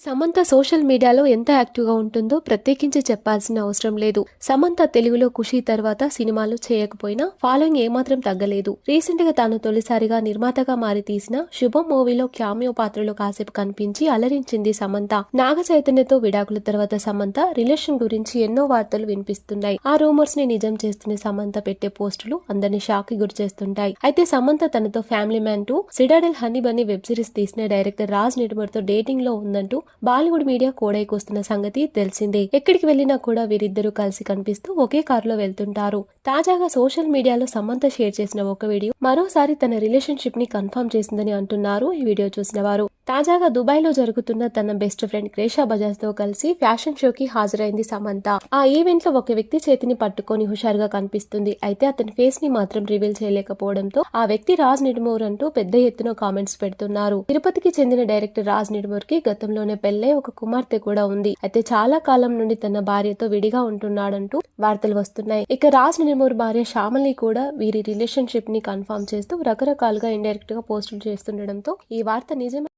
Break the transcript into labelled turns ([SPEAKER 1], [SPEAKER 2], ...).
[SPEAKER 1] Samantha social మీడియాలో ఎంత యాక్టివ్గా ఉంటుందో ప్రత్యేకించి చెప్పాల్సిన అవసరం లేదు. సమంత తెలుగులో ఖుషి తర్వాత సినిమాలు చేయకపోయినా ఫాలోయింగ్ ఏమాత్రం తగ్గలేదు. రీసెంట్గా తాను తొలిసారిగా నిర్మాతగా మారి తీసిన శుభం మూవీలో క్యామియో పాత్రలో కాసేపు కనిపించి అలరించింది సమంత. నాగ చైతన్యతో విడాకుల తర్వాత సమంత రిలేషన్ గురించి ఎన్నో వార్తలు వినిపిస్తున్నాయి. ఆ రూమర్స్ని నిజం చేస్తున్న సమంత పెట్టే పోస్టులు అందరినీ షాక్కి గురి చేస్తుంటాయి. అయితే సమంత తనతో family man to Citadel honey bunny web series తీసిన డైరెక్టర్ రాజ్ నిర్మర్తో డేటింగ్లో ఉందంటూ బాలీవుడ్ మీడియా కోడైకొస్తున్న సంగతి తెలిసిందే. ఎక్కడికి వెళ్ళినా కూడా వీరిద్దరూ కలిసి కనిపిస్తూ ఒకే కారులో వెళ్తుంటారు. తాజాగా సోషల్ మీడియాలో సమంత షేర్ చేసిన ఒక వీడియో మరోసారి తన రిలేషన్షిప్ని కన్ఫర్మ్ చేసిందని అంటున్నారు ఈ వీడియో చూసిన వారు. తాజాగా దుబాయ్లో జరుగుతున్న తన బెస్ట్ ఫ్రెండ్ క్రేషా బజాజ్తో కలిసి ఫ్యాషన్ షోకి హాజరైంది సమంత. ఆ ఈవెంట్లో ఒక వ్యక్తి చేతిని పట్టుకొని హుషారుగా కనిపిస్తుంది. అయితే అతని ఫేస్ని మాత్రం రివీల్ చేయలేకపోవడంతో ఆ వ్యక్తి రాజ్ నిడుమూర్ అంటూ పెద్ద ఎత్తున కామెంట్స్ పెడుతున్నారు. తిరుపతికి చెందిన డైరెక్టర్ రాజ్ నిడుమూర్కి గతంలోనే పెళ్ళై ఒక కుమార్తె కూడా ఉంది. అయితే చాలా కాలం నుండి తన భార్యతో విడిగా ఉంటున్నాడంటూ వార్తలు వస్తున్నాయి. ఇక రాజ్ నిడుమూర్ భార్య శ్యామలి కూడా వీరి రిలేషన్షిప్ని కన్ఫర్మ్ చేస్తూ రకరకాలుగా ఇండైరెక్ట్గా పోస్టులు చేస్తుండడంతో ఈ వార్త నిజమే